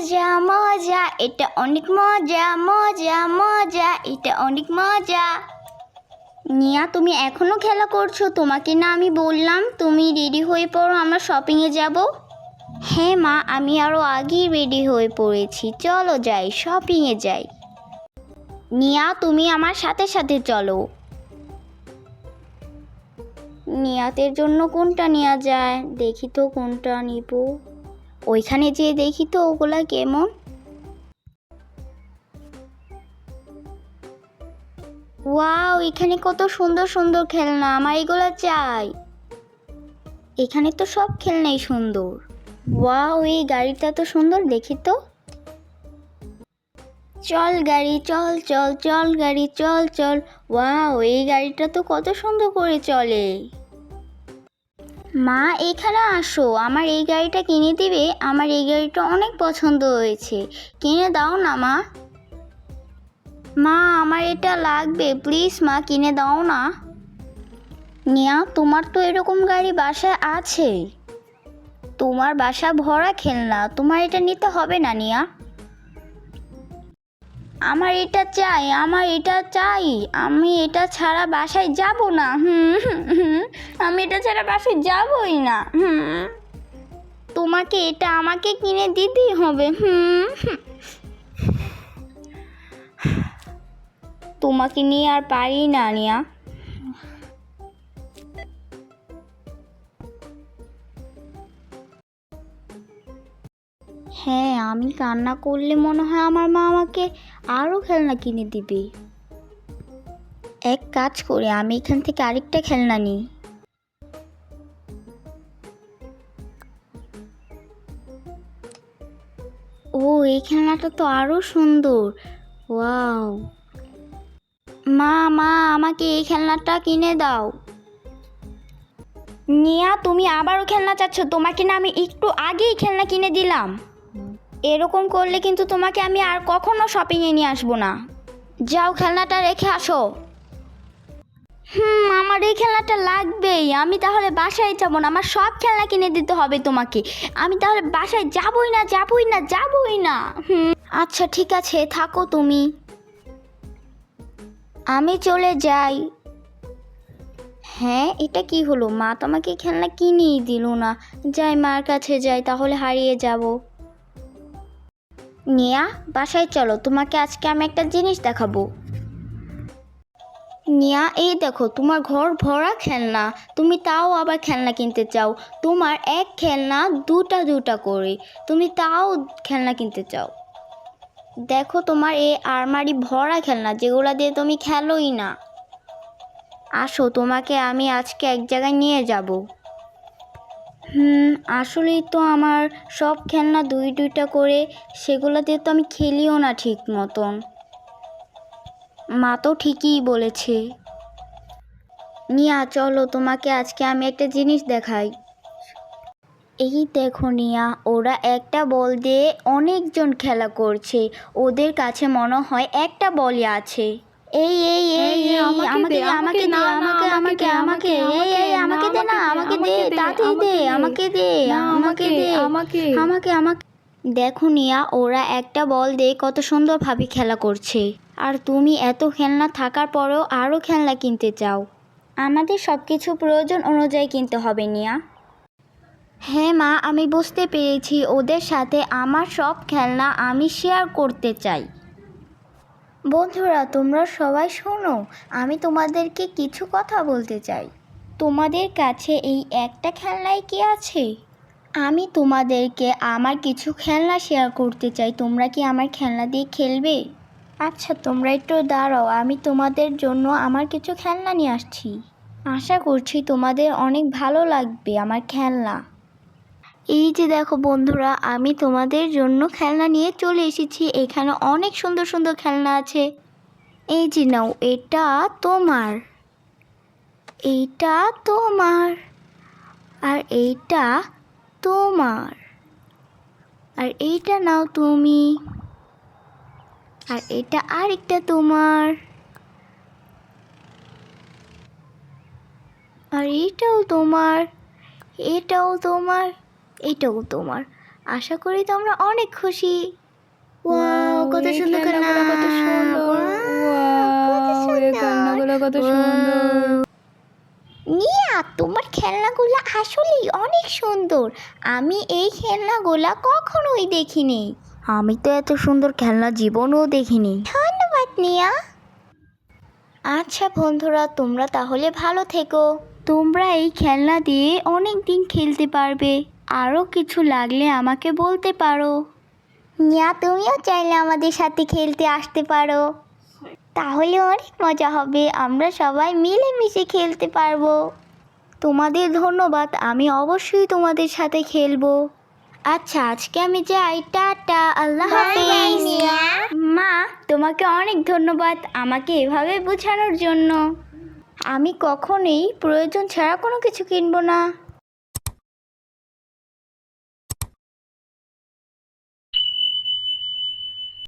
মজা মজা, এটা অনেক মজা মজা মজা, এটা অনেক মজা। নিয়া তুমি এখনও খেলা করছ? তোমাকে না আমি বললাম, তুমি রেডি হয়ে পড়ো, আমরা শপিংয়ে যাব? হ্যাঁ মা, আমি আরও আগেই রেডি হয়ে পড়েছি। চলো যাই শপিংয়ে যাই। নিয়া তুমি আমার সাথে সাথে চলো। নিয়াতের জন্য কোনটা নেওয়া যায়? দেখি তো কোনটা নিব। ওইখানে যেয়ে দেখি তো ওগুলা কেমন। ওয়াও, এখানে কত সুন্দর সুন্দর খেলনা, আমার এগুলো চাই। এখানে তো সব খেলনাই সুন্দর। ওয়াও, এই গাড়িটা তো সুন্দর, দেখি তো। চল গাড়ি, চল চল চল গাড়ি, চল চল। ওয়াও, এই গাড়িটা তো কত সুন্দর করে চলে। মা এখানে আসো। আমার এই গাড়িটা কিনে দিবে? আমার এই গাড়িটা অনেক পছন্দ হয়েছে। কিনে দাও না, মা। মা, আমার এটা লাগবে। প্লিজ, মা, কিনে দাও না। নিয়া, তোমার তো এরকম গাড়ি বাসায় আছে। তোমার বাসা ভরা খেলনা। তোমার এটা নিতে হবে না, নিয়া। আমার এটা চাই, আমার এটা চাই। আমি এটা ছাড়া বাসায় যাব না। হুম। আমি এটা ছাড়া বাসায় যাবই না। হুম। তোমাকে এটা আমাকে কিনে দিতেই হবে। হুম হুম। তোমাকে নিয়ে আর পারি না নিয়া হ্যাঁ আমি কান্না করলে মনে হয় আমার মা আমাকে আরও খেলনা কিনে দিবে। এক কাজ করে, আমি এখান থেকে আরেকটা খেলনা নিই। ও, এই খেলনাটা তো আরও সুন্দর। ওয়াও। মা মা, আমাকে এই খেলনাটা কিনে দাও। নিয়া, তুমি আবারও খেলনা চাচ্ছ, তোমাকে না আমি একটু আগেই খেলনা কিনে দিলাম। এরকম করলে কিন্তু তোমাকে আমি আর কখনো শপিংয়ে নিয়ে আসব না। যাও খেলনাটা রেখে আসো। হুম, আমার এই খেলনাটা লাগবেই। আমি তাহলে বাসায় যাব না। আমার সব খেলনা কিনে দিতে হবে তোমাকে। আমি তাহলে বাসায় যাবই না যাবই না যাবই না। হুম আচ্ছা ঠিক আছে, থাকো তুমি। আমি চলে যাই। হ্যাঁ এটা কি হলো? মা তো আমাকে খেলনা কিনেই দিল না। যাই, মার কাছে যাই, তাহলে হারিয়ে যাব। নিয়া, বাসায় চলো, তোমাকে আজকে আমি একটা জিনিস দেখাবো। নিয়া, এই দেখো, তোমার ঘর ভরা খেলনা। তুমি তাও আবার খেলনা কিনতে চাও। তোমার এক খেলনা দুটা দুটা করে। তুমি তাও খেলনা কিনতে চাও। দেখো তোমার এই আলমারি ভরা খেলনা, যেগুলা দিয়ে তুমি খেলোই না। আসো, তোমাকে আমি আজকে এক জায়গায় নিয়ে যাব। আসলেই তো আমার সব খেলনা দুই দুইটা করে সেগুলো দিয়ে তো আমি খেলিও না ঠিক মতন। মা তো ঠিকই বলেছে। নিয়া, চলো তোমাকে আজকে আমি একটা জিনিস দেখাই। এই দেখো নিয়া, ওরা একটা বল দিয়ে অনেকজন খেলা করছে। ওদের কাছে মনে হয় একটা বলই আছে। এই এই এই আমাকে দে, আমাকে দে আমাকে আমাকে আমাকে এই এই আমাকে দে না আমাকে দে তাড়াতাড়ি দে আমাকে দে আমাকে দে। আমাকে। আমাকে আমাকে। দেখো নিয়া ওরা একটা বল দিয়ে কত সুন্দরভাবে খেলা করছে। আর তুমি এত খেলনা থাকার পরেও আরও খেলনা কিনতে চাও। আমাদের সব কিছু প্রয়োজন অনুযায়ী কিনতে হবে নিয়া। হ্যাঁ মা আমি বুঝতে পেরেছি। ওদের সাথে আমার সব খেলনা আমি শেয়ার করতে চাই। বন্ধুরা, তোমরা সবাই শোনো, আমি তোমাদেরকে কিছু কথা বলতে চাই। তোমাদের কাছে এই একটা খেলনায় কি আছে? আমি তোমাদেরকে আমার কিছু খেলনা শেয়ার করতে চাই। তোমরা কি আমার খেলনা দিয়ে খেলবে? আচ্ছা তোমরা একটু দাঁড়াও, আমি তোমাদের জন্য আমার কিছু খেলনা নিয়ে আসছি। আশা করছি তোমাদের অনেক ভালো লাগবে আমার খেলনা। এই যে দেখো বন্ধুরা, আমি তোমাদের জন্য খেলনা নিয়ে চলে এসেছি। এখানে অনেক সুন্দর সুন্দর খেলনা আছে। এই যে নাও, এটা তোমার। এইটা তোমার। আর এইটা তোমার। আর এইটা নাও তুমি। আর এটা আরেকটা তোমার। আর এইটাও তোমার। এটাও তোমার। এটাও তোমার। আশা করি তোমরা অনেক খুশি। ওয়াও কত সুন্দর খেলনা, খেলনাগুলো কত সুন্দর। ওয়াও এই খেলনাগুলো কত সুন্দর। নিয়া তোমার খেলনাগুলো আসলেই অনেক সুন্দর। আমি এই খেলনাগুলা কখনোই দেখিনি। আমি তো এত সুন্দর খেলনা জীবনও দেখিনি। ধন্যবাদ নিয়া। আচ্ছা বন্ধুরা তোমরা তাহলে ভালো থেকো। তোমরা এই খেলনা দিয়ে অনেক দিন খেলতে পারবে। আরও কিছু লাগলে আমাকে বলতে পারো। নিয়া তুমিও চাইলে আমাদের সাথে খেলতে আসতে পারো। তাহলে অনেক মজা হবে আমরা সবাই মিলেমিশে খেলতে পারব। তোমাদের ধন্যবাদ আমি অবশ্যই তোমাদের সাথে খেলব। আচ্ছা আজকে আমি যাই টাটা আল্লাহ হাফেজ। মা তোমাকে অনেক ধন্যবাদ আমাকে এভাবে বোঝানোর জন্য। আমি কখনোই প্রয়োজন ছাড়া কোনো কিছু কিনবো না।